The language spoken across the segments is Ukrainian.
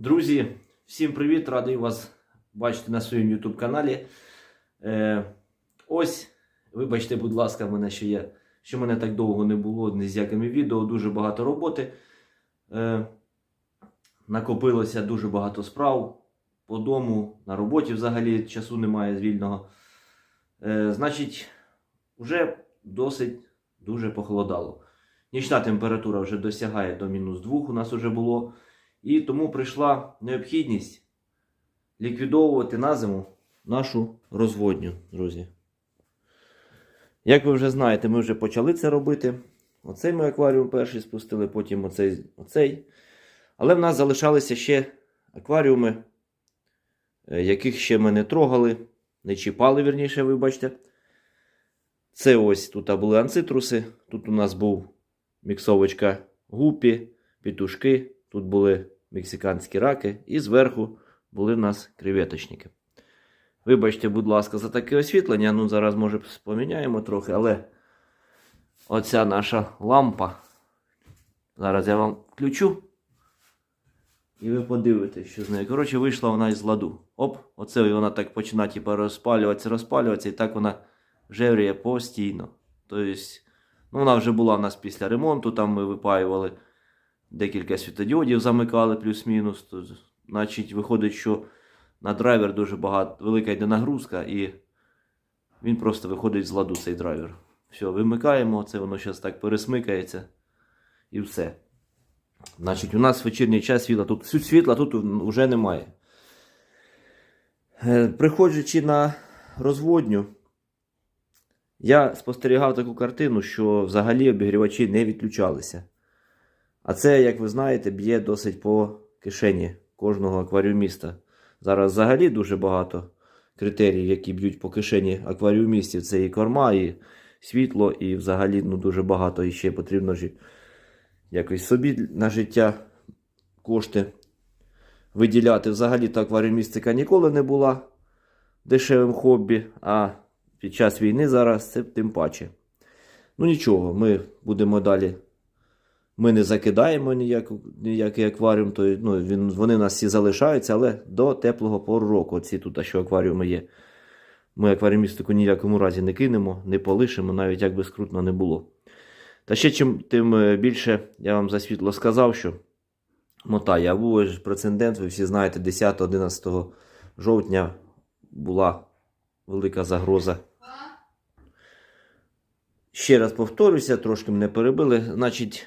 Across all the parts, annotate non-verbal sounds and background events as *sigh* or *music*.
Друзі, всім привіт! Радий вас бачити на своєму YouTube каналі. Е, ось, вибачте, будь ласка, мене ще є, що мене так довго не було ні з якими відео, дуже багато роботи. Е, накопилося дуже багато справ по дому, на роботі взагалі часу немає з вільного. Е, значить, вже досить дуже похолодало. Нічна температура вже досягає до мінус 2 у нас вже було. І тому прийшла необхідність ліквідовувати на зиму нашу розводню, друзі. Як ви вже знаєте, ми вже почали це робити. Оцей ми акваріум перший спустили, потім оцей. оцей. Але в нас залишалися ще акваріуми, е, яких ще ми не трогали, не чіпали, вірніше, вибачте. Це ось тут були анцитруси. Тут у нас був міксовочка гупі, петушки. Тут були мексиканські раки, і зверху були в нас креветочники. Вибачте, будь ласка, за таке освітлення. Ну, зараз, може, поміняємо трохи, але оця наша лампа. Зараз я вам включу. І ви подивитесь, що з нею. Коротше, вийшла вона із ладу. Оп, оце вона так починає типу, розпалюватися, розпалюватися, і так вона жевріє постійно. Тобто, ну, вона вже була в нас після ремонту, там ми випаювали декілька світодіодів замикали плюс-мінус. Значить, виходить, що на драйвер дуже багато, велика йде нагрузка, і він просто виходить з ладу цей драйвер. Все, вимикаємо, це воно зараз так пересмикається і все. Значить, у нас вечірній час світла тут світла тут вже немає. Е, Приходячи на розводню, я спостерігав таку картину, що взагалі обігрівачі не відключалися. А це, як ви знаєте, б'є досить по кишені кожного акваріуміста. Зараз взагалі дуже багато критеріїв, які б'ють по кишені акваріумістів. Це і корма, і світло, і взагалі ну, дуже багато і ще потрібно ж якось собі на життя кошти виділяти. Взагалі то акваріумістика ніколи не була дешевим хобі, а під час війни зараз це тим паче. Ну нічого, ми будемо далі. Ми не закидаємо ніяк, ніякий акваріум, то, ну, він, вони у нас всі залишаються, але до теплого пору року. Оці тут, а що акваріуми є. Ми акваріумістику ніякому разі не кинемо, не полишимо, навіть як би скрутно не було. Та ще чим тим е, більше я вам за світло сказав, що мотає. А був ж прецедент, ви всі знаєте, 10-11 жовтня була велика загроза. Ще раз повторюся, трошки мене перебили. Значить.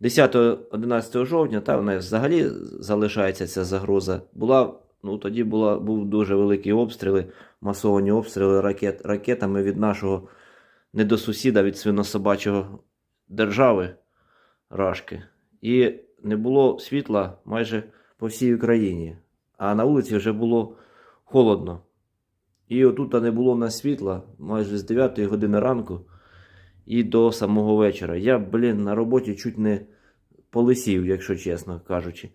10-11 жовтня, та в взагалі залишається ця загроза. Була, ну тоді була, був дуже великі обстріли, масовані обстріли ракет, ракетами від нашого недосусіда, від свинособачого держави Рашки. І не було світла майже по всій Україні. А на вулиці вже було холодно. І отут не було в нас світла майже з 9 години ранку і до самого вечора. Я, блін, на роботі чуть не полисів, якщо чесно кажучи.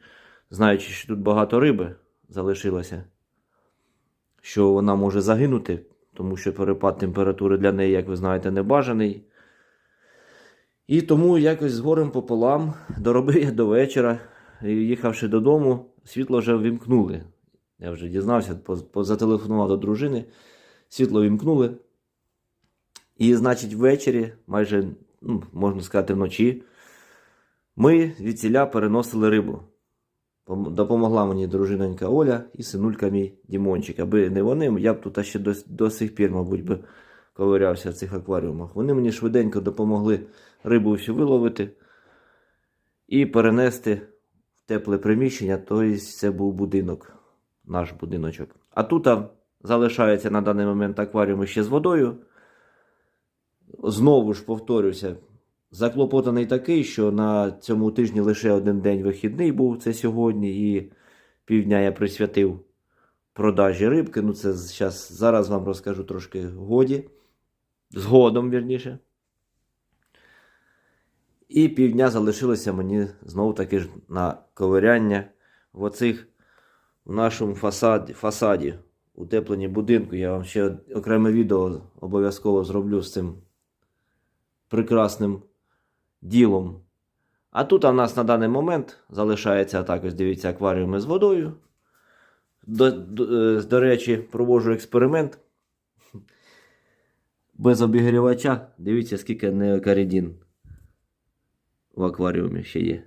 Знаючи, що тут багато риби залишилося, що вона може загинути, тому що перепад температури для неї, як ви знаєте, не бажаний. І тому якось з горем пополам доробив я до вечора. Їхавши додому, світло вже вімкнули. Я вже дізнався, зателефонував до дружини, світло вімкнули. І, значить, ввечері, майже, ну, можна сказати, вночі, ми від ціля переносили рибу. Допомогла мені дружинонька Оля і синулька мій Дімончик. Аби не вони, я б тут ще до, до сих пір, мабуть, би ковирявся в цих акваріумах. Вони мені швиденько допомогли рибу всю виловити і перенести в тепле приміщення, тобто це був будинок, наш будиночок. А тут залишається на даний момент акваріум ще з водою. Знову ж повторюся, заклопотаний такий, що на цьому тижні лише один день вихідний був це сьогодні, і півдня я присвятив продажі рибки. Ну, це зараз, зараз вам розкажу трошки годі. Згодом, вірніше. І півдня залишилося мені знову таки ж на ковиряння в оцих в нашому фасаді, фасаді утепленні будинку. Я вам ще окреме відео обов'язково зроблю з цим прекрасним ділом. А тут у нас на даний момент залишається так, ось дивіться, акваріуми з водою. До, до, е, до речі, проводжу експеримент. Без обігрівача. Дивіться, скільки неокаридін в акваріумі ще є.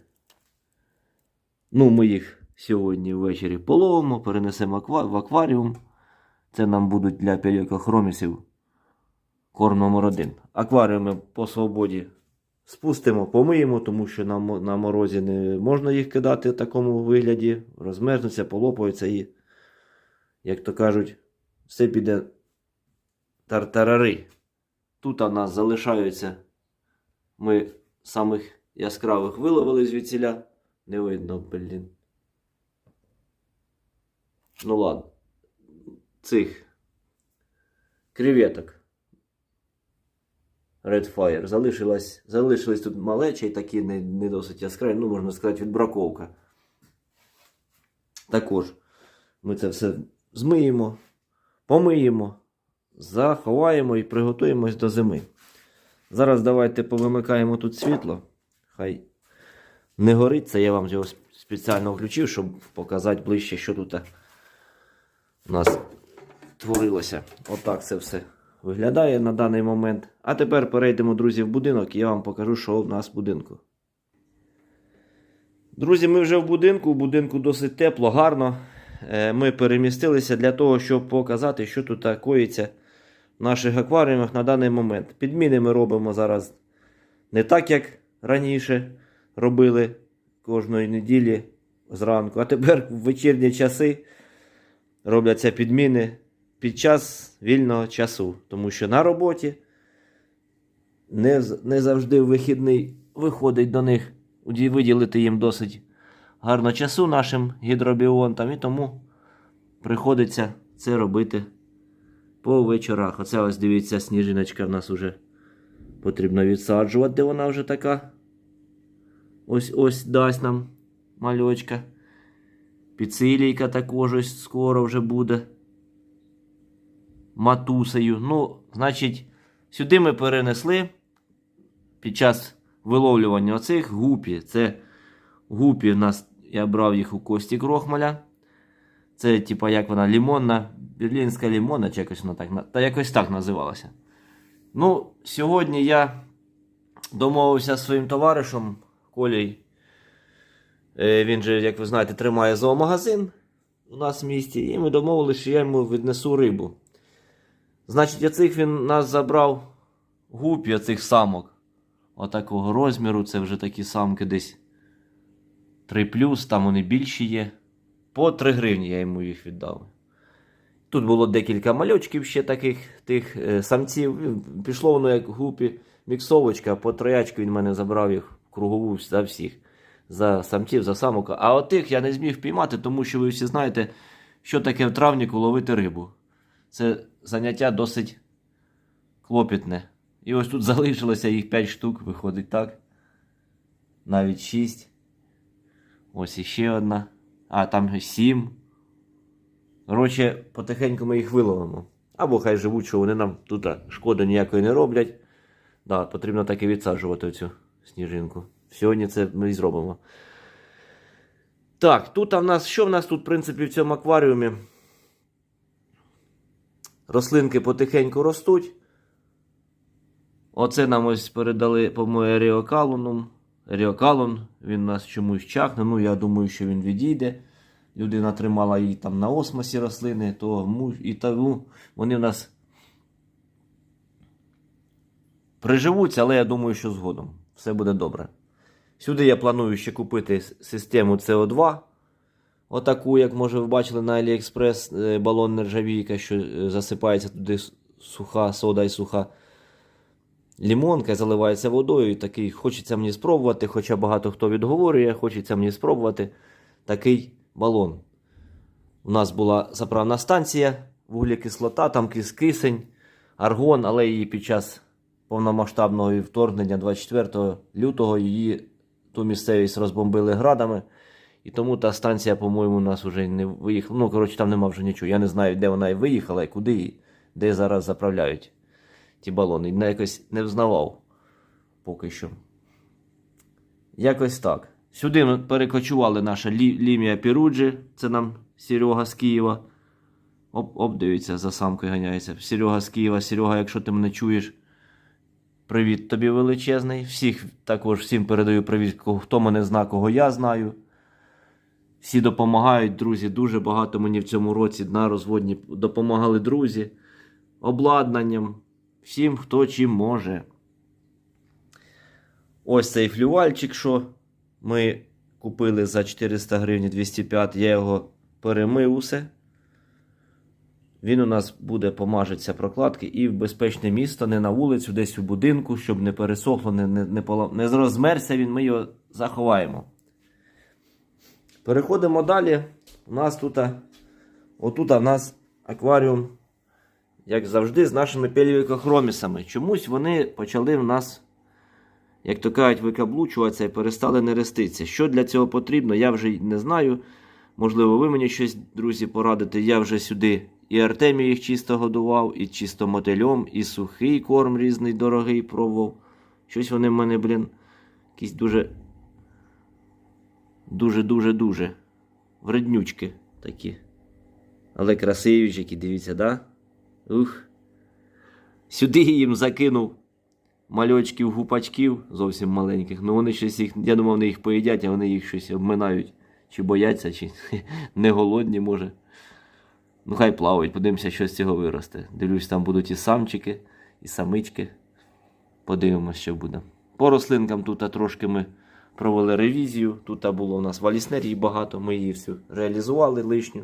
Ну, ми їх сьогодні ввечері половимо, перенесемо в акваріум. Це нам будуть для пір'якохромісів корм номер один. Акваріуми по свободі спустимо, помиємо, тому що на, на морозі не можна їх кидати в такому вигляді. Розмерзнуться, полопаються і, як то кажуть, все піде тартарари. Тут у нас залишаються. Ми самих яскравих виловили звідсіля. Не видно, блін. Ну ладно. Цих креветок. Red Fire. Залишилось, залишились тут малечі і такі не, не досить яскраві, ну, можна сказати, відбраковка. Також ми це все змиємо, помиємо, заховаємо і приготуємось до зими. Зараз давайте повимикаємо тут світло. Хай не горить, це я вам його спеціально включив, щоб показати ближче, що тут у нас творилося. Отак це все виглядає на даний момент. А тепер перейдемо, друзі, в будинок і я вам покажу, що в нас в будинку. Друзі, ми вже в будинку. У будинку досить тепло, гарно. Е, Ми перемістилися для того, щоб показати, що тут коїться в наших акваріумах на даний момент. Підміни ми робимо зараз не так, як раніше робили кожної неділі зранку. А тепер в вечірні часи робляться підміни під час вільного часу. Тому що на роботі не, не завжди вихідний виходить до них виділити їм досить гарно часу нашим гідробіонтам, і тому приходиться це робити по вечорах. Оце ось дивіться, сніжиночка в нас вже потрібно відсаджувати, вона вже така. Ось ось дасть нам мальочка. Підсилійка також ось скоро вже буде. Матусею. Ну, значить, сюди ми перенесли під час виловлювання оцих гупі. Це гупі у нас, я брав їх у Кості Крохмаля. Це, типа, як вона, лімонна, берлінська лімонна, чи якось вона так, та якось так називалася. Ну, сьогодні я домовився з своїм товаришем Колей. Е, Він же, як ви знаєте, тримає зоомагазин у нас в місті, і ми домовилися, що я йому віднесу рибу. Значить, оцих він нас забрав гупі, оцих самок. Отакого розміру. Це вже такі самки десь 3 там вони більші є. По 3 гривні я йому їх віддав. Тут було декілька мальочків ще таких тих е, самців. Пішло воно як гупі міксовочка, по троячку він мене забрав їх в кругову за всіх. За самців, за самок. А отих я не зміг піймати, тому що ви всі знаєте, що таке в травніку ловити рибу. Це заняття досить клопітне. І ось тут *laughs* залишилося їх 5 штук, виходить так. Навіть 6. Ось іще одна. А, там 7. Коротше, потихеньку ми їх виловимо. Або хай живуть, що вони нам тут шкоди ніякої не роблять. Да, потрібно так і відсаджувати цю сніжинку. Сьогодні це ми і зробимо. Так, тут в нас що в нас тут, в принципі, в цьому акваріумі? Рослинки потихеньку ростуть. Оце нам ось передали, по-моєму, Еріокалоном. Еріокалон, він нас чомусь чахне. Ну, я думаю, що він відійде. Людина тримала її там на осмосі рослини, то і тому вони в нас приживуться, але я думаю, що згодом все буде добре. Сюди я планую ще купити систему CO2. Отаку, як може ви бачили на AliExpress, е, балон нержавійка, що е, засипається туди суха сода і суха лімонка, заливається водою. Такий хочеться мені спробувати, хоча багато хто відговорює, хочеться мені спробувати такий балон. У нас була заправна станція, вуглекислота, там кис- кисень, аргон, але її під час повномасштабного вторгнення 24 лютого її ту місцевість розбомбили градами. І тому та станція, по-моєму, у нас вже не виїхала. Ну, коротше, там нема вже нічого. Я не знаю, де вона і виїхала, і куди, і де зараз заправляють ті балони. І якось не взнавав поки що. Якось так. Сюди перекочували наша лі, лімія Піруджі, це нам Серега з Києва. Оп, оп, дивіться, за самкою ганяється. Серега з Києва, Серега, якщо ти мене чуєш, привіт тобі величезний. Всіх також всім передаю привіт, хто мене зна, кого я знаю. Всі допомагають, друзі. Дуже багато мені в цьому році на розводні допомагали друзі обладнанням, всім, хто чим може. Ось цей флювальчик, що ми купили за 400 гривень 205, я його перемив усе. Він у нас буде помажеться прокладки і в безпечне місто, не на вулицю, десь у будинку, щоб не пересохло, не, не, не, не розмерся він, ми його заховаємо. Переходимо далі. У нас тут, отут у нас акваріум, як завжди, з нашими пельвікохромісами. Чомусь вони почали в нас, як то кажуть, викаблучуватися і перестали нереститися. Що для цього потрібно, я вже не знаю. Можливо, ви мені щось, друзі, порадите. Я вже сюди і Артемій їх чисто годував, і чисто мотильом, і сухий корм різний, дорогий пробував. Щось вони в мене, блін, якісь дуже. Дуже-дуже-дуже. Вреднючки такі. Але красивічки, дивіться, да? Ух. Сюди їм закинув мальочків, гупачків, зовсім маленьких. Ну вони щось їх, я думав, вони їх поїдять, а вони їх щось обминають. Чи бояться, чи *laughs* не голодні, може. Ну, хай плавають, подивимося, що з цього виросте. Дивлюсь, там будуть і самчики, і самички. Подивимося, що буде. По рослинкам тут трошки ми провели ревізію. Тут було у нас валіснерії багато, ми її всю реалізували лишню.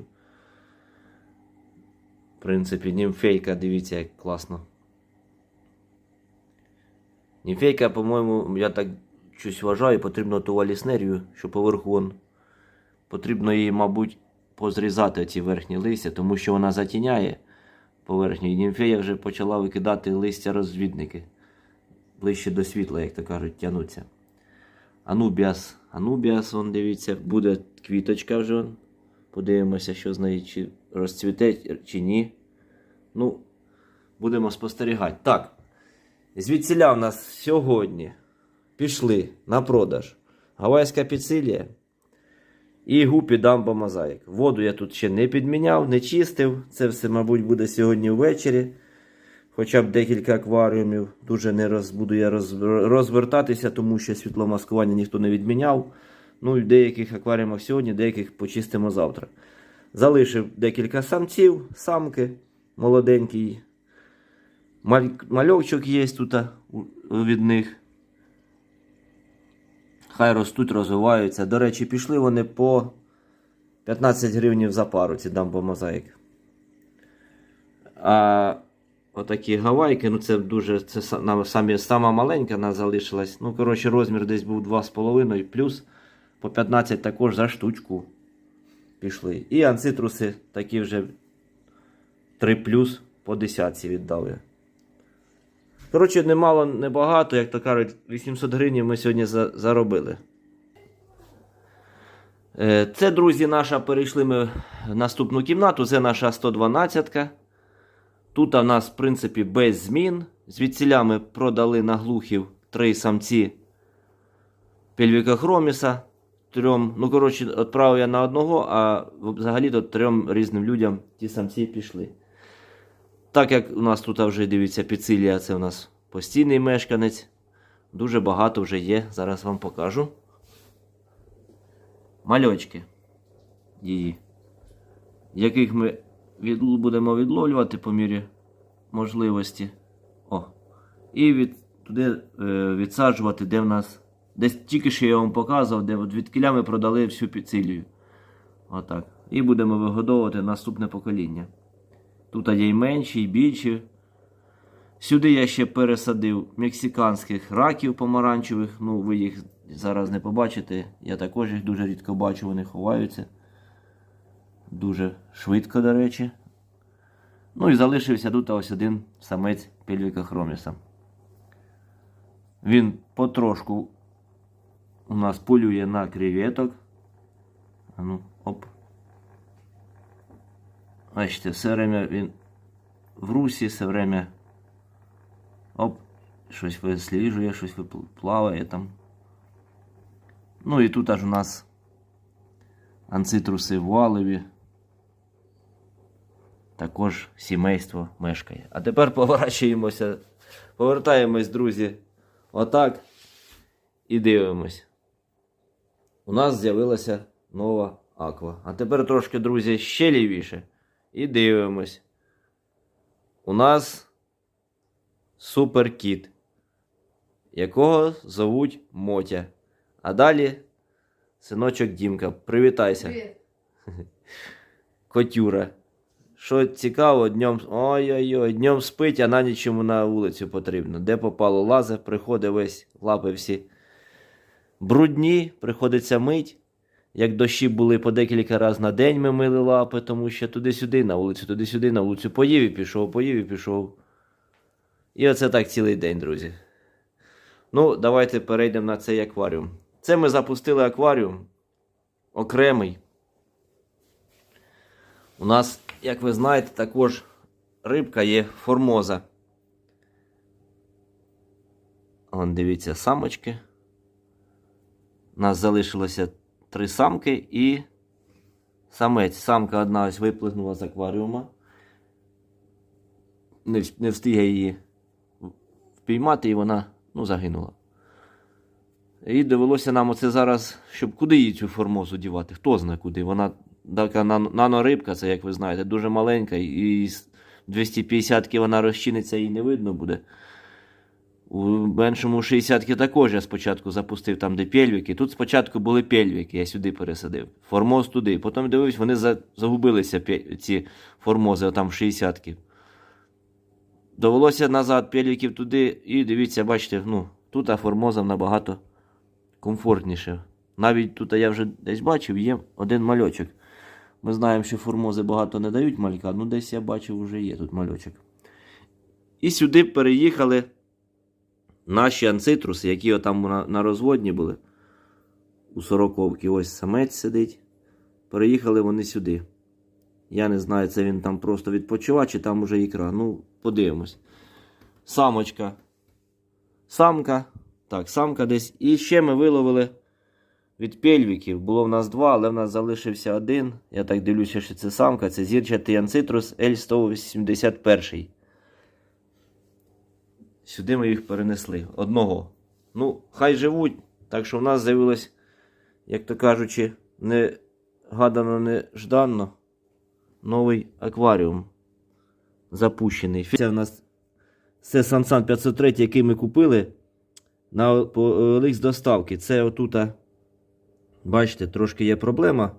В принципі, німфейка, дивіться, як класно. Німфейка, по-моєму, я так щось вважаю, потрібно ту валіснерію, що поверху вон. Потрібно її, мабуть, позрізати ці верхні листя, тому що вона затіняє поверхню. І німфея вже почала викидати листя розвідники. Ближче до світла, як то кажуть, тянуться. Анубіас. Анубіас, он дивіться, буде квіточка вже. Подивимося, що з нею чи розцвіте, чи ні. Ну, будемо спостерігати. Так. Звідсіля в нас сьогодні пішли на продаж гавайська піцилія і гупі дамба мозаїк. Воду я тут ще не підміняв, не чистив. Це все, мабуть, буде сьогодні ввечері. Хоча б декілька акваріумів. Дуже не роз, буду я роз, розвертатися, тому що світломаскування ніхто не відміняв. Ну і в деяких акваріумах сьогодні, деяких почистимо завтра. Залишив декілька самців, самки молоденькі. Маль, мальовчик є тут від них. Хай ростуть, розвиваються. До речі, пішли вони по 15 гривень за пару, ці дамбо мозаїк. А отакі гавайки, ну це дуже, це самі, сама маленька вона залишилась. Ну, коротше, розмір десь був 2,5 плюс по 15 також за штучку пішли. І анцитруси такі вже 3 плюс по десятці віддав я. Коротше, немало, небагато, як то кажуть, 800 гривень ми сьогодні за, заробили. Е, Це, друзі, наша перейшли ми в наступну кімнату. Це наша 112-ка. Тут у нас, в принципі, без змін. Звідсіля ми продали на глухів три самці пельвіка хроміса. Трьом, ну, коротше, відправив я на одного, а взагалі-то трьом різним людям ті самці пішли. Так як у нас тут вже дивіться піцилія, це у нас постійний мешканець. Дуже багато вже є. Зараз вам покажу. Мальочки її, яких ми від, будемо відловлювати по мірі можливості. О. І від, туди е, відсаджувати, де в нас. Десь тільки що я вам показував, де від кіля ми продали всю піцилію. Отак. І будемо вигодовувати наступне покоління. Тут є й менші, і більші. Сюди я ще пересадив мексиканських раків помаранчевих. Ну, ви їх зараз не побачите. Я також їх дуже рідко бачу, вони ховаються. Дуже швидко, до речі. Ну і залишився тут ось один самець пельвіка хроміса. Він потрошку у нас полює на креветок. А ну, оп. Бачите, все время він в русі, все время оп, щось висліджує, щось плаває там. Ну і тут аж у нас анцитруси вуалеві. Також сімейство мешкає. А тепер поворачуємося, повертаємось, друзі, отак і дивимось. У нас з'явилася нова аква. А тепер трошки, друзі, ще лівіше. І дивимось. У нас суперкіт, якого зовуть Мотя. А далі синочок Дімка. Привітайся. Привіт. Котюра. Що цікаво, днем. Ой-ой-ой, днем спить, а на ніч йому на вулицю потрібно. Де попало лазе, приходить весь лапи всі. Брудні, приходиться мить. Як дощі були по декілька разів на день, ми мили лапи, тому що туди-сюди, на вулицю, туди-сюди, на вулицю поїв і пішов, поїв і пішов. І оце так цілий день, друзі. Ну, давайте перейдемо на цей акваріум. Це ми запустили акваріум окремий. У нас, як ви знаєте, також рибка є формоза. Вон, дивіться, самочки. У нас залишилося три самки і самець. Самка одна ось виплигнула з акваріума. Не, встиг її впіймати, і вона ну, загинула. І довелося нам оце зараз, щоб куди її цю формозу дівати? Хто знає куди. Вона така нанорибка, це, як ви знаєте, дуже маленька, і 250-ки вона розчиниться і не видно буде. У меншому 60-ки також я спочатку запустив там, де пельвіки. Тут спочатку були пельвіки, я сюди пересадив. Формоз туди. Потім дивився, вони загубилися ці формози там в 60-ки. Довелося назад пельвіків туди, і дивіться, бачите, ну, тут формоза набагато комфортніше. Навіть тут я вже десь бачив, є один мальочок. Ми знаємо, що формози багато не дають малька, ну десь я бачив, вже є тут мальочок. І сюди переїхали наші анцитруси, які отам на, на розводні були. У сороковки ось самець сидить. Переїхали вони сюди. Я не знаю, це він там просто відпочивав, чи там уже ікра. Ну, подивимось. Самочка. Самка. Так, самка десь. І ще ми виловили від пельвіків. Було в нас два, але в нас залишився один. Я так дивлюся, що це самка. Це зірчатий анцитрус L181. Сюди ми їх перенесли. Одного. Ну, хай живуть. Так що в нас з'явилось, як то кажучи, не гадано, нежданно. Новий акваріум. Запущений. Це в нас це Sansan 503, який ми купили на по OLX доставки. Це отута, бачите, трошки є проблема.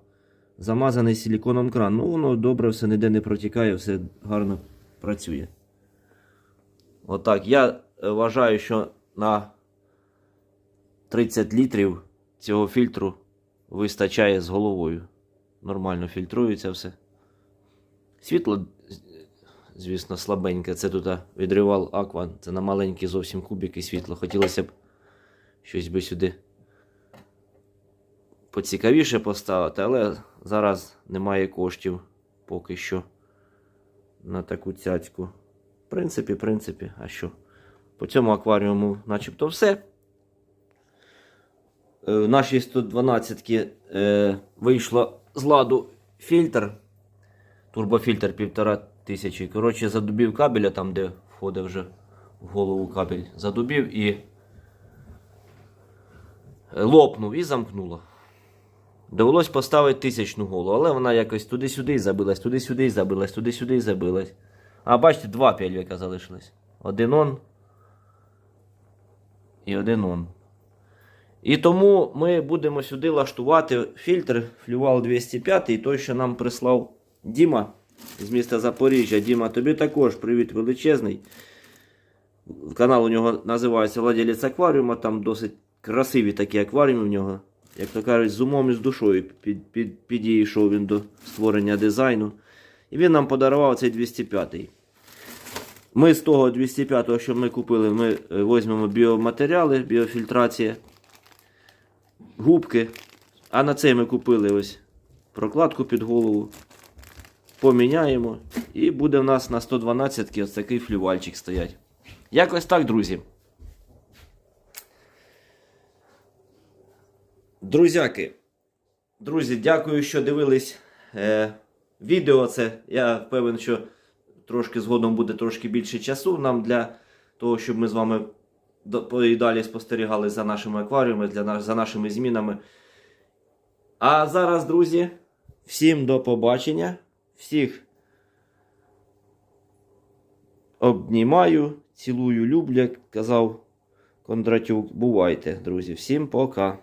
Замазаний силіконом кран. Ну, воно добре, все ніде не протікає, все гарно працює. Отак. Я е, вважаю, що на 30 літрів цього фільтру вистачає з головою. Нормально фільтрується все. Світло, звісно, слабеньке. Це тут відривал Аква. Це на маленькі зовсім кубики світло. Хотілося б щось би сюди поцікавіше поставити, але зараз немає коштів поки що на таку цяцьку. В принципі, в принципі, а що? По цьому акваріуму начебто все. В нашій 112 е, вийшло з ладу фільтр. Турбофільтр 1500. Коротше, задубів кабеля там, де входить вже в голову кабель. Задубів і е, лопнув і замкнуло. Довелось поставити тисячну голову, але вона якось туди-сюди забилась, туди-сюди забилась, туди-сюди забилась. А бачите, два пельвіка залишилось. Один он і один он. І тому ми будемо сюди лаштувати фільтр Флювал 205, і той, що нам прислав Діма з міста Запоріжжя. Діма, тобі також привіт величезний. Канал у нього називається Владелець акваріума. Там досить красиві такі акваріуми в нього. Як то кажуть, з умом і з душою під, під, підійшов він до створення дизайну. І він нам подарував цей 205-й. Ми з того 205-го, що ми купили, ми е, візьмемо біоматеріали, біофільтрація, губки. А на цей ми купили ось прокладку під голову. Поміняємо. І буде в нас на 112 ось такий флювальчик стоять. Якось так, друзі. Друзяки, друзі, дякую, що дивились е, відео. Це я певен, що трошки згодом буде трошки більше часу нам для того, щоб ми з вами і далі спостерігали за нашими акваріумами, для за нашими змінами. А зараз, друзі, всім до побачення. Всіх обнімаю, цілую, люблю, як казав Кондратюк. Бувайте, друзі. Всім пока.